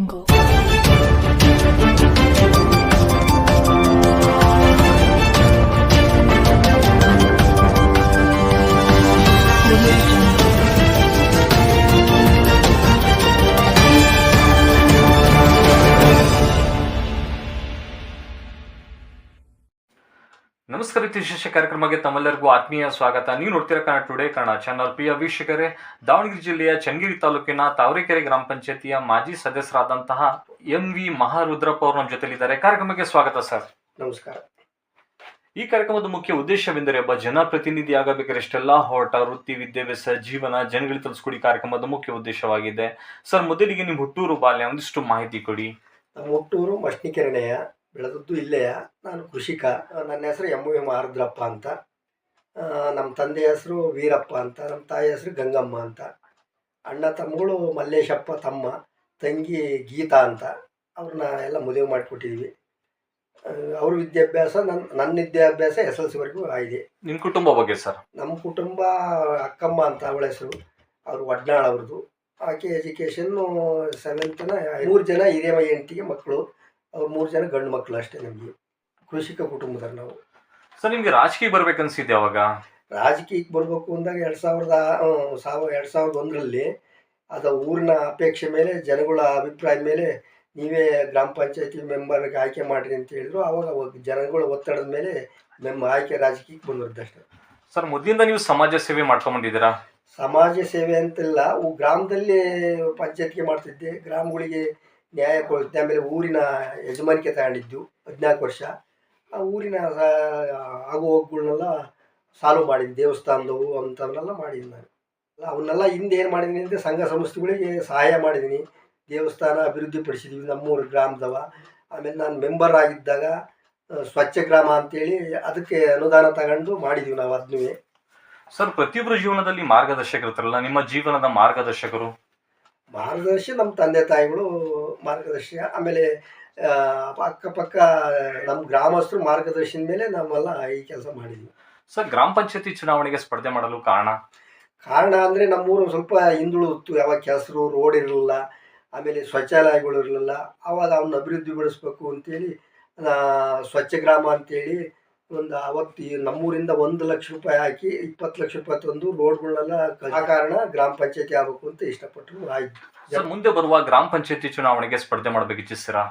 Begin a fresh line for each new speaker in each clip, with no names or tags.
jungle.
ನಮಸ್ಕಾರ ವಿಶೇಷ ಕಾರ್ಯಕ್ರಮಕ್ಕೆ ತಮ್ಮೆಲ್ಲರಿಗೂ ಆತ್ಮೀಯ ಸ್ವಾಗತ. ನೀವು ನೋಡ್ತಿರೋ ಕನ್ನಡ ಟುಡೇ ಕನ್ನಡ ಚಾನಲ್ ಪಿ ವೀಕ್ಷಕರೇ ದಾವಣಗೆರೆ ಜಿಲ್ಲೆಯ ಚನ್ನಗಿರಿ ತಾಲೂಕಿನ ತಾವರೆಕೆರೆ ಗ್ರಾಮ ಪಂಚಾಯತಿಯ ಮಾಜಿ ಸದಸ್ಯರಾದಂತಹ ಎಂ ವಿ ಮಹಾರುದ್ರಪ್ಪ ಅವರು ನಮ್ಮ ಜೊತೆಲಿದ್ದಾರೆ ಕಾರ್ಯಕ್ರಮಕ್ಕೆ ಸ್ವಾಗತ ಸರ್.
ನಮಸ್ಕಾರ.
ಈ ಕಾರ್ಯಕ್ರಮದ ಮುಖ್ಯ ಉದ್ದೇಶವೆಂದರೆ ಒಬ್ಬ ಜನಪ್ರತಿನಿಧಿ ಆಗಬೇಕಾದ್ರೆ ಇಷ್ಟೆಲ್ಲ ಹೋರಾಟ ವೃತ್ತಿ ವಿದ್ಯಾಭ್ಯಾಸ ಜೀವನ ಜನಗಳಿಗೆ ತಿಳಿಸ್ಕೊಡಿ ಕಾರ್ಯಕ್ರಮದ ಮುಖ್ಯ ಉದ್ದೇಶವಾಗಿದೆ. ಸರ್ ಮೊದಲಿಗೆ ನಿಮ್ಮ ಹುಟ್ಟೂರು ಬಾಲ್ಯ ಒಂದಿಷ್ಟು ಮಾಹಿತಿ ಕೊಡಿ.
ನಮ್ಮ ಹುಟ್ಟೂರು ಮಷ್ಣಿಕೆರಣೆಯ ಬೆಳೆದದ್ದು ಇಲ್ಲೇ. ನಾನು ಕೃಷಿಕ. ನನ್ನ ಹೆಸರು ಎಂ ಎಂ ಆರ್ದ್ರಪ್ಪ ಅಂತ. ನಮ್ಮ ತಂದೆ ಹೆಸರು ವೀರಪ್ಪ ಅಂತ. ನಮ್ಮ ತಾಯಿ ಹೆಸರು ಗಂಗಮ್ಮ ಅಂತ. ಅಣ್ಣ ತಮ್ಮಗಳು ಮಲ್ಲೇಶಪ್ಪ ತಮ್ಮ ತಂಗಿ ಗೀತಾ ಅಂತ. ಅವ್ರನ್ನ ಎಲ್ಲ ಮದುವೆ ಮಾಡಿಕೊಟ್ಟಿದ್ವಿ. ಅವ್ರ ವಿದ್ಯಾಭ್ಯಾಸ ನನ್ನ ನನ್ನ ವಿದ್ಯಾಭ್ಯಾಸ ಎಸ್ ಎಲ್ ಸಿವರೆಗೂ ಆಗಿದೆ.
ನಿಮ್ಮ ಕುಟುಂಬ ಬಗ್ಗೆ ಸರ್?
ನಮ್ಮ ಕುಟುಂಬ ಅಕ್ಕಮ್ಮ ಅಂತ ಅವಳ ಹೆಸರು. ಅವರು ವಡ್ನಾಳ್ ಅವ್ರದ್ದು. ಆಕೆ ಎಜುಕೇಷನ್ನು ಸೆವೆಂತ್ನ ಮೂರು ಜನ ಹಿರಿಯ ಎಂಟಿಗೆ ಮಕ್ಕಳು. ಅವ್ರು ಮೂರು ಜನ ಗಂಡು ಮಕ್ಕಳು ಅಷ್ಟೇ ನಮಗೆ. ಕೃಷಿಕ ಕುಟುಂಬದವ್ರು ನಾವು.
ಸರ್ ನಿಮ್ಗೆ ರಾಜಕೀಯ ಬರ್ಬೇಕನ್ಸಿದ್ದೆ ಅವಾಗ?
ರಾಜಕೀಯಕ್ಕೆ ಬರಬೇಕು ಅಂದಾಗ ಎರಡು ಸಾವಿರದ ಸಾವಿರ ಎರಡು ಸಾವಿರದ ಒಂದರಲ್ಲಿ ಅದು ಊರಿನ ಅಪೇಕ್ಷೆ ಮೇಲೆ ಜನಗಳ ಅಭಿಪ್ರಾಯದ ಮೇಲೆ ನೀವೇ ಗ್ರಾಮ ಪಂಚಾಯತಿ ಮೆಂಬರ್ಗೆ ಆಯ್ಕೆ ಮಾಡಿರಿ ಅಂತ ಹೇಳಿದ್ರು. ಆವಾಗ ಅವಾಗ ಜನಗಳ ಒತ್ತಡದ ಮೇಲೆ ನಮ್ಮ ಆಯ್ಕೆ ರಾಜಕೀಯಕ್ಕೆ ಬಂದಿರೋದಷ್ಟೇ
ಸರ್ ಮೊದಲಿಂದ ನೀವು ಸಮಾಜ ಸೇವೆ ಮಾಡ್ಕೊಂಡ್ಬಂದಿದ್ದೀರಾ
ಸಮಾಜ ಸೇವೆ ಅಂತೆಲ್ಲ. ಗ್ರಾಮದಲ್ಲಿ ಪಂಚಾಯತ್ಗೆ ಮಾಡ್ತಿದ್ದೆ. ಗ್ರಾಮಗಳಿಗೆ ನ್ಯಾಯ ಕೊಡುತ್ತೆ ಆಮೇಲೆ ಊರಿನ ಯಜಮಾನಿಕೆ ತಗೊಂಡಿದ್ದು ಹದಿನಾಲ್ಕು ವರ್ಷ. ಆ ಊರಿನ ಆಗು ಹೋಗುಗಳನ್ನೆಲ್ಲ ಸಾಲ್ವ್ ಮಾಡಿದ್ದು, ದೇವಸ್ಥಾನದವು ಅಂಥವನ್ನೆಲ್ಲ ಮಾಡಿದ್ದೀನಿ ನಾನು. ಅವನ್ನೆಲ್ಲ ಹಿಂದೆ ಏನು ಮಾಡಿದ್ದೀನಿ ಅಂದರೆ ಸಂಘ ಸಂಸ್ಥೆಗಳಿಗೆ ಸಹಾಯ ಮಾಡಿದ್ದೀನಿ ದೇವಸ್ಥಾನ ಅಭಿವೃದ್ಧಿ ಪಡಿಸಿದ್ದೀವಿ ನಮ್ಮೂರು ಗ್ರಾಮದವ. ಆಮೇಲೆ ನಾನು ಮೆಂಬರ್ ಆಗಿದ್ದಾಗ ಸ್ವಚ್ಛ ಗ್ರಾಮ ಅಂತೇಳಿ ಅದಕ್ಕೆ ಅನುದಾನ ತಗೊಂಡು ಮಾಡಿದ್ದೀವಿ ನಾವು ಅದನ್ನೇ
ಸರ್ ಪ್ರತಿಯೊಬ್ಬರ ಜೀವನದಲ್ಲಿ ಮಾರ್ಗದರ್ಶಕರು ಇರ್ತಾರಲ್ಲ, ನಿಮ್ಮ ಜೀವನದ ಮಾರ್ಗದರ್ಶಕರು?
ಮಾರ್ಗದರ್ಶಿ ನಮ್ಮ ತಂದೆ ತಾಯಿಗಳು ಮಾರ್ಗದರ್ಶಿ. ಆಮೇಲೆ ಅಕ್ಕಪಕ್ಕ ನಮ್ಮ ಗ್ರಾಮಸ್ಥರು ಮಾರ್ಗದರ್ಶಿನ ಮೇಲೆ ನಾವೆಲ್ಲ ಈ ಕೆಲಸ ಮಾಡಿದ್ವಿ.
ಸರ್ ಗ್ರಾಮ ಪಂಚಾಯತಿ ಚುನಾವಣೆಗೆ ಸ್ಪರ್ಧೆ ಮಾಡಲು ಕಾರಣ?
ಕಾರಣ ಅಂದರೆ ನಮ್ಮೂರು ಸ್ವಲ್ಪ ಹಿಂದುಳಿತು ಯಾವಾಗ ಕೆಸರು ರೋಡ್ ಇರಲಿಲ್ಲ ಆಮೇಲೆ ಶೌಚಾಲಯಗಳು ಇರಲಿಲ್ಲ ಆವಾಗ ಅವನ್ನ ಅಭಿವೃದ್ಧಿಗೊಳಿಸ್ಬೇಕು ಅಂತೇಳಿ ಸ್ವಚ್ಛ ಗ್ರಾಮ ಅಂತೇಳಿ ಒಂದು ಅವತ್ತು ಈ ನಮ್ಮೂರಿಂದ ಒಂದು ಲಕ್ಷ ರೂಪಾಯಿ ಹಾಕಿ ಇಪ್ಪತ್ತು ಲಕ್ಷ ರೂಪಾಯಿ ತಂದು ರೋಡ್ಗಳನ್ನೆಲ್ಲ ಆ ಕಾರಣ ಗ್ರಾಮ ಪಂಚಾಯತಿ ಆಗಬೇಕು ಅಂತ ಇಷ್ಟಪಟ್ಟರು ಆಯ್ತು.
ಮುಂದೆ ಬರುವ ಗ್ರಾಮ ಪಂಚಾಯತಿ ಚುನಾವಣೆಗೆ ಸ್ಪರ್ಧೆ ಮಾಡಬೇಕು ಇಚ್ಛಿಸ್ತೀರಾ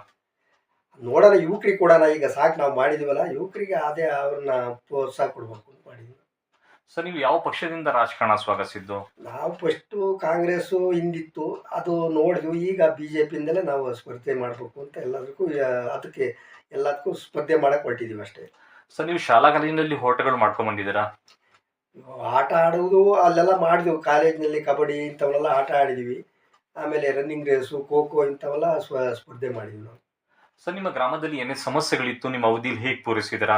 ನೋಡೋಣ ಯುವಕರಿಗೆ ಕೊಡೋಣ. ಈಗ ಸಾಕು ನಾವು ಮಾಡಿದೀವಲ್ಲ. ಯುವಕರಿಗೆ ಅದೇ ಅವ್ರನ್ನ ಪ್ರೋತ್ಸಾಹ ಕೊಡ್ಬೇಕು ಅಂತ ಮಾಡಿದ್ವಿ.
ಸರ್ ನೀವು ಯಾವ ಪಕ್ಷದಿಂದ ರಾಜಕಾರಣ ಸ್ವಾಗತಿಸಿದ್ದು?
ನಾವು ಫಸ್ಟು ಕಾಂಗ್ರೆಸ್ಸು ಹಿಂದಿತ್ತು. ಅದು ನೋಡಿದ್ವಿ. ಈಗ ಬಿ ಜೆ ಪಿಯಿಂದಲೇ ನಾವು ಸ್ಪರ್ಧೆ ಮಾಡಬೇಕು ಅಂತ ಎಲ್ಲದಕ್ಕೂ ಅದಕ್ಕೆ ಎಲ್ಲದಕ್ಕೂ ಸ್ಪರ್ಧೆ ಮಾಡಕ್ಕೆ ಹೊರಟಿದ್ದೀವಿ ಅಷ್ಟೇ.
ಸರ್ ನೀವು ಶಾಲಾ ಕಾಲೇಜಿನಲ್ಲಿ ಹೋಟೆಲ್ಗಳು ಮಾಡ್ಕೊಂಡ್ ಬಂದಿದ್ದೀರಾ?
ಆಟ ಆಡುವುದು ಅಲ್ಲೆಲ್ಲ ಮಾಡಿದೆವು. ಕಾಲೇಜಿನಲ್ಲಿ ಕಬಡ್ಡಿ ಇಂಥವನ್ನೆಲ್ಲ ಆಟ ಆಡಿದ್ವಿ. ಆಮೇಲೆ ರನ್ನಿಂಗ್ ರೇಸು ಖೋ ಖೋ ಇಂಥವೆಲ್ಲ ಸ್ವ ಸ್ಪರ್ಧೆ ಮಾಡಿದ್ವಿ ನಾವು.
ಸರ್ ನಿಮ್ಮ ಗ್ರಾಮದಲ್ಲಿ ಏನೇ ಸಮಸ್ಯೆಗಳಿತ್ತು? ನಿಮ್ಮ ಅವಧಿಯಲ್ಲಿ ಹೇಗೆ ಪೂರೈಸಿದಿರಾ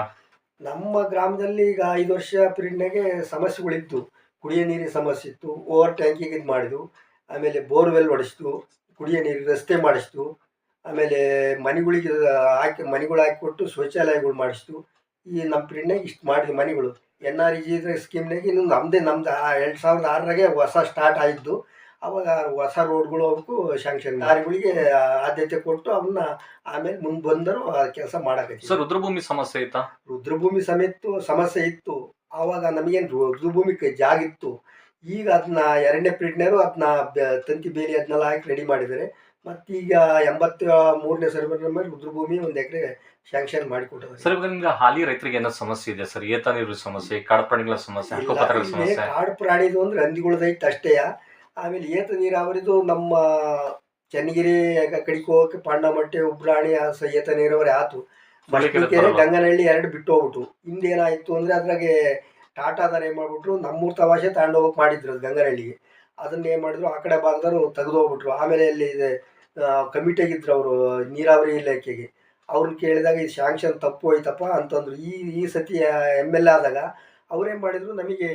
ನಮ್ಮ ಗ್ರಾಮದಲ್ಲಿ ಈಗ ಐದು ವರ್ಷ ಪೀರಿಯಡ್ನಾಗೆ ಸಮಸ್ಯೆಗಳಿತ್ತು. ಕುಡಿಯೋ ನೀರಿನ ಸಮಸ್ಯೆ ಇತ್ತು. ಓವರ್ ಟ್ಯಾಂಕಿಂಗ್ ಇದು ಮಾಡಿದ್ವು. ಆಮೇಲೆ ಬೋರ್ವೆಲ್ ಹೊಡಿಸ್ತು ಕುಡಿಯೋ ನೀರು ರಸ್ತೆ ಮಾಡಿಸ್ತು. ಆಮೇಲೆ ಮನೆಗಳಿಗೆ ಹಾಕಿ ಮನೆಗಳು ಹಾಕಿಕೊಟ್ಟು ಶೌಚಾಲಯಗಳು ಮಾಡಿಸ್ತು. ಈ ನಮ್ಮ ಪ್ರಿಂಟ್ನಾಗ ಇಷ್ಟು ಮಾಡಿದ್ವಿ ಮನೆಗಳು. ಎನ್ ಆರ್ ಇ ಜಿ ಸ್ಕೀಮ್ನಾಗ ಇನ್ನು ನಮ್ಮದೇ ನಮ್ದು ಎರಡು ಸಾವಿರದ ಆರರಾಗೆ ಹೊಸ ಸ್ಟಾರ್ಟ್ ಆಯಿತು ಅವಾಗ ಹೊಸ ರೋಡ್ಗಳು ಅವಕ್ಕೂ ಶಾಂಕ್ಷನ್ ದಾರಿಗಳಿಗೆ ಆದ್ಯತೆ ಕೊಟ್ಟು ಅವನ್ನ ಆಮೇಲೆ ಮುಂದೆ ಬಂದರು ಆ ಕೆಲಸ ಮಾಡಕತ್ತೀವಿ.
ಸರ್ ರುದ್ರಭೂಮಿ ಸಮಸ್ಯೆ ಇತ್ತಾ?
ರುದ್ರಭೂಮಿ ಸಮೇತ ಸಮಸ್ಯೆ ಇತ್ತು. ಆವಾಗ ನಮಗೇನು ರುದ್ರಭೂಮಿ ಕ- ಜಾಗ ಇತ್ತು. ಈಗ ಅದನ್ನ ಎರಡನೇ ಪೀರಿಯಡ್ನವರು ಅದನ್ನ ತಂತಿ ಬೇಲಿ ಅದನ್ನೆಲ್ಲ ಹಾಕಿ ರೆಡಿ ಮಾಡಿದ್ದಾರೆ. ಮತ್ತೀಗ ಎಂಬತ್ತ ಮೂರನೇ ಸರ್ವೆ ಮೇಲೆ ರುದ್ರಭೂಮಿ ಒಂದು ಎಕರೆ ಶಾಂಕ್ಷನ್ ಮಾಡಿಕೊಟ್ಟಿದ್ದಾರೆ.
ಸರ್ ಇವಾಗ ನಿಮ್ಗೆ ಹಾಲಿ ರೈತರಿಗೆ ಏನೋ ಸಮಸ್ಯೆ ಇದೆ ಸರ್? ಏತ ನೀರು ಸಮಸ್ಯೆ ಸಮಸ್ಯೆ ಹಕ್ಕುಪತ್ರಗಳ ಸಮಸ್ಯೆ?
ಕಾಡು ಪ್ರಾಣಿದು ಅಂದ್ರೆ ಹಂದಿಗಳದೈತೆ ಅಷ್ಟೇ. ಆಮೇಲೆ ಏತ ನೀರಾವರಿದು ನಮ್ಮ ಚನ್ನಗಿರಿ ಕಡೆಗೆ ಹೋಗಕ್ಕೆ ಪಾಂಡಮಟ್ಟೆ ಉಬ್ರಾಣಿ ಏತ ನೀರಾವರಿ ಆತು.
ಮಡಿಕೇರಿ
ಗಂಗನಹಳ್ಳಿ ಎರಡು ಬಿಟ್ಟು ಹೋಗ್ಬಿಟ್ಟು ಹಿಂದೆ ಏನಾಯ್ತು ಅಂದ್ರೆ ಅದ್ರಾಗೆ ಟಾಟಾದಾರ ಏನು ಮಾಡ್ಬಿಟ್ರು ನಮ್ಮೂರ್ ತವಾಷೆ ತಗೊಂಡು ಹೋಗಕ್ಕೆ ಮಾಡಿದ್ರು ಅದು ಗಂಗನಹಳ್ಳಿಗೆ. ಅದನ್ನ ಏನ್ ಮಾಡಿದ್ರು ಆ ಕಡೆ ಭಾಗದವರು ತೆಗೆದು ಹೋಗ್ಬಿಟ್ರು ಆಮೇಲೆ ಅಲ್ಲಿ ಕಮಿಟಿಯಾಗಿದ್ರು ಅವರು ನೀರಾವರಿ ಇಲಾಖೆಗೆ. ಅವ್ರನ್ನ ಕೇಳಿದಾಗ ಈ ಶಾಂಕ್ಷನ್ ತಪ್ಪು ಹೋಯ್ತಪ್ಪ ಅಂತಂದ್ರು. ಈ ಈ ಸತಿ ಎಂ ಎಲ್ ಎ ಆದಾಗ ಅವ್ರೇನು ಮಾಡಿದ್ರು ನಮಗೆ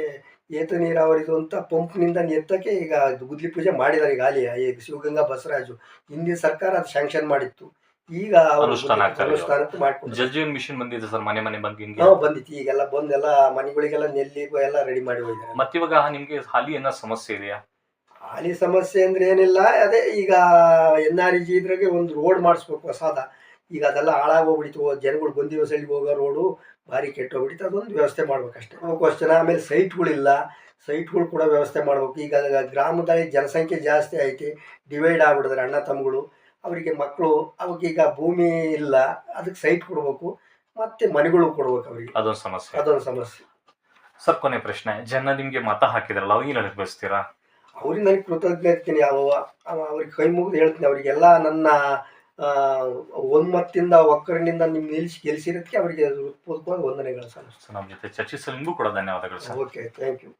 ಏತ ನೀರಾವರಿದು ಅಂತ ಪಂಪ್ನಿಂದ ಎತ್ತಕ್ಕೆ ಈಗ ಗುದ್ಲಿ ಪೂಜೆ ಮಾಡಿದ್ದಾರೆ ಈಗ ಅಲ್ಲಿ ಈಗ ಶಿವಗಂಗಾ ಬಸವರಾಜು. ಹಿಂದಿನ ಸರ್ಕಾರ ಅದು ಶಾಂಕ್ಷನ್ ಮಾಡಿತ್ತು. ಈಗ
ಜಲ್ ಮಿಷನ್ ಬಂದಿದೆ ಸರ್ ಮನೆ ಮನೆ ಬಂದು
ನಾವು ಬಂದಿತ್ತು. ಈಗೆಲ್ಲ ಬಂದೆಲ್ಲ ಮನೆಗಳಿಗೆಲ್ಲ ನೆಲ್ಲಿಗೂ ಎಲ್ಲ ರೆಡಿ ಮಾಡಿ ಹೋಗಿದ್ದಾರೆ.
ಮತ್ತಿವಾಗ ನಿಮ್ಗೆ ಹಾಲಿ ಏನೋ ಸಮಸ್ಯೆ ಇದೆಯಾ?
ಹಾಲಿ ಸಮಸ್ಯೆ ಅಂದ್ರೆ ಏನಿಲ್ಲ ಅದೇ ಈಗ ಎನ್ ಆರ್ ಜಿ ಇದ್ರಾಗೆ ಒಂದು ರೋಡ್ ಮಾಡಿಸ್ಬೇಕು ಹೊಸಾದ ಈಗ ಅದೆಲ್ಲ ಹಾಳಾಗೋಗ್ಬಿಡ್ತು ಜನಗಳು ಬಂದಿ ಸೈಡ್ಗೆ ಹೋಗೋ ರೋಡು ಭಾರಿ ಕೆಟ್ಟೋಗ್ಬಿಡಿತು ಅದೊಂದು ವ್ಯವಸ್ಥೆ ಮಾಡ್ಬೇಕಷ್ಟೇ ಕ್ವಶನ್ ಆಮೇಲೆ ಸೈಟ್ಗಳಿಲ್ಲ ಸೈಟ್ಗಳು ಕೂಡ ವ್ಯವಸ್ಥೆ ಮಾಡ್ಬೇಕು. ಈಗ ಗ್ರಾಮದಲ್ಲಿ ಜನಸಂಖ್ಯೆ ಜಾಸ್ತಿ ಐತಿ ಡಿವೈಡ್ ಆಗ್ಬಿಡಿದ್ರೆ ಅಣ್ಣ ತಮ್ಮಗಳು. ಅವರಿಗೆ ಮಕ್ಕಳು ಅವಕ್ಕೀಗ ಭೂಮಿ ಇಲ್ಲ ಅದಕ್ಕೆ ಸೈಟ್ ಕೊಡ್ಬೇಕು ಮತ್ತೆ ಮನೆಗಳು ಕೊಡ್ಬೇಕು ಅವರಿಗೆ.
ಅದೊಂದು ಸಮಸ್ಯೆ.
ಅದೊಂದು ಸಮಸ್ಯೆ.
ಸರ್ ಕೊನೆ ಪ್ರಶ್ನೆ. ಜನ ನಿಮಗೆ ಮತ ಹಾಕಿದ್ರಲ್ಲ ಅವಾಗ ಏನು ಬಯಸ್ತೀರಾ?
ಅವ್ರಿಗೆ ನನಗೆ ಕೃತಜ್ಞತೆ ಯಾವ ಅವ- ಅವ್ರಿಗೆ ಕೈ ಮುಗಿದು ಹೇಳ್ತೀನಿ ಅವರಿಗೆಲ್ಲ ನನ್ನ ಒಮ್ಮತ್ತಿಂದ ಒಕ್ಕರಿನಿಂದ ನಿಮ್ಮ ನಿಲ್ಲಿಸಿ ಗೆಲ್ಲಿಸಿರೋದಕ್ಕೆ ಅವರಿಗೆ ಹೃತ್ಪೂರ್ವಕವಾಗಿ ವಂದನೆಗಳು
ಸರ್. ನಮ್ಮ ಜೊತೆ ಚರ್ಚಿಸಲು ನಿಮಗೂ ಕೂಡ ಧನ್ಯವಾದಗಳು ಸರ್.
Okay thank you